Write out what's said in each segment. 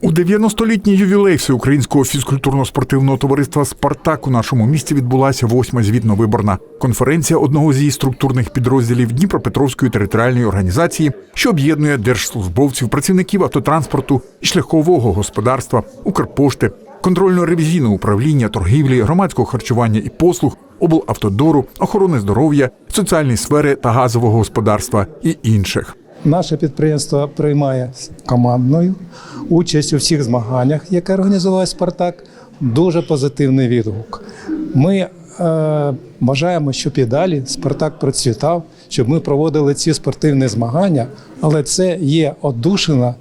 У 90-літній ювілей Всеукраїнського фізкультурно-спортивного товариства Спартак у нашому місті відбулася восьма звітно-виборна конференція одного з її структурних підрозділів Дніпропетровської територіальної організації, що об'єднує держслужбовців, працівників автотранспорту і шляхового господарства, Укрпошти, контрольно-ревізійного управління, торгівлі, громадського харчування і послуг, облавтодору, охорони здоров'я, соціальної сфери та газового господарства і інших. Наше підприємство приймає командною участь у всіх змаганнях, яке організував Спартак. Дуже позитивний відгук. Ми е, бажаємо, щоб і далі Спартак процвітав, щоб ми проводили ці спортивні змагання, але це є одушина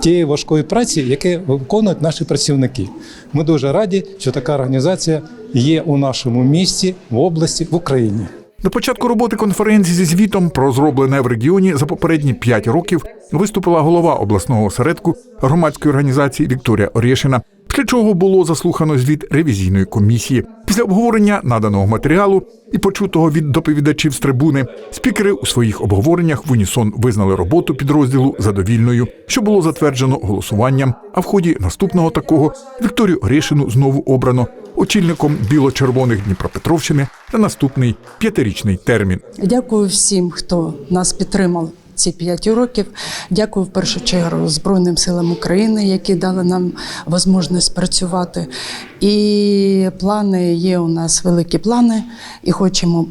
тієї важкої праці, яку виконують наші працівники. Ми дуже раді, що така організація є у нашому місті, в області, в Україні. До початку роботи конференції зі звітом про зроблене в регіоні за попередні п'ять років виступила голова обласного осередку громадської організації Вікторія Орєшина. Після чого було заслухано звіт ревізійної комісії. Після обговорення наданого матеріалу і почутого від доповідачів з трибуни, спікери у своїх обговореннях в унісон визнали роботу підрозділу задовільною, що було затверджено голосуванням. А в ході наступного такого Вікторію Орєшину знову обрано очільником біло-червоних Дніпропетровщини на наступний п'ятирічний термін. Дякую всім, хто нас підтримав ці п'ять років. Дякую в першу чергу Збройним силам України, які дали нам можливість працювати. І плани є у нас великі плани, і хочемо.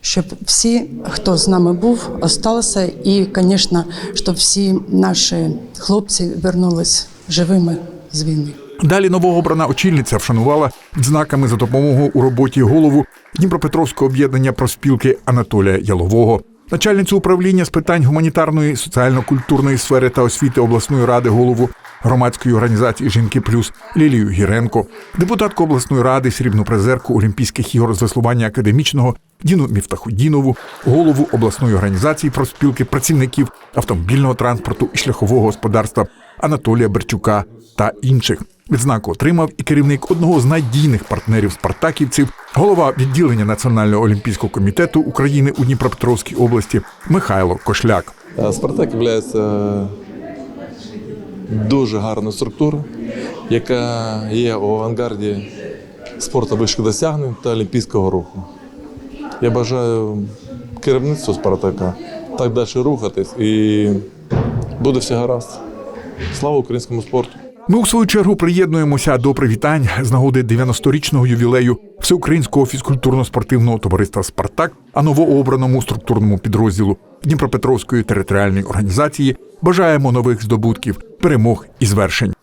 Щоб всі, хто з нами був, осталися, і, звісно, щоб всі наші хлопці вернулись живими з війни. Далі новообрана очільниця вшанувала відзнаками за допомогу у роботі голову Дніпропетровського об'єднання проспілки Анатолія Ялового, начальницю управління з питань гуманітарної, соціально-культурної сфери та освіти обласної ради голову громадської організації Жінки Плюс Лілію Гіренко, депутатку обласної ради, срібну призерку Олімпійських ігор з веслування академічного Діну Міфтахудінову, голову обласної організації проспілки працівників автомобільного транспорту і шляхового господарства Анатолія Берчука та інших. Відзнаку отримав і керівник одного з надійних партнерів спартаківців, голова відділення Національного олімпійського комітету України у Дніпропетровській області Михайло Кошляк. Е, Спартак є дуже гарною структурою, яка є у авангарді спорту вищих досягнень та олімпійського руху. Я бажаю керівництву Спартака так далі рухатись і буде все гаразд. Слава українському спорту! Ми у свою чергу приєднуємося до привітань з нагоди 90-річного ювілею Всеукраїнського фізкультурно-спортивного товариства Спартак, а новообраному структурному підрозділу Дніпропетровської територіальної організації бажаємо нових здобутків, перемог і звершень.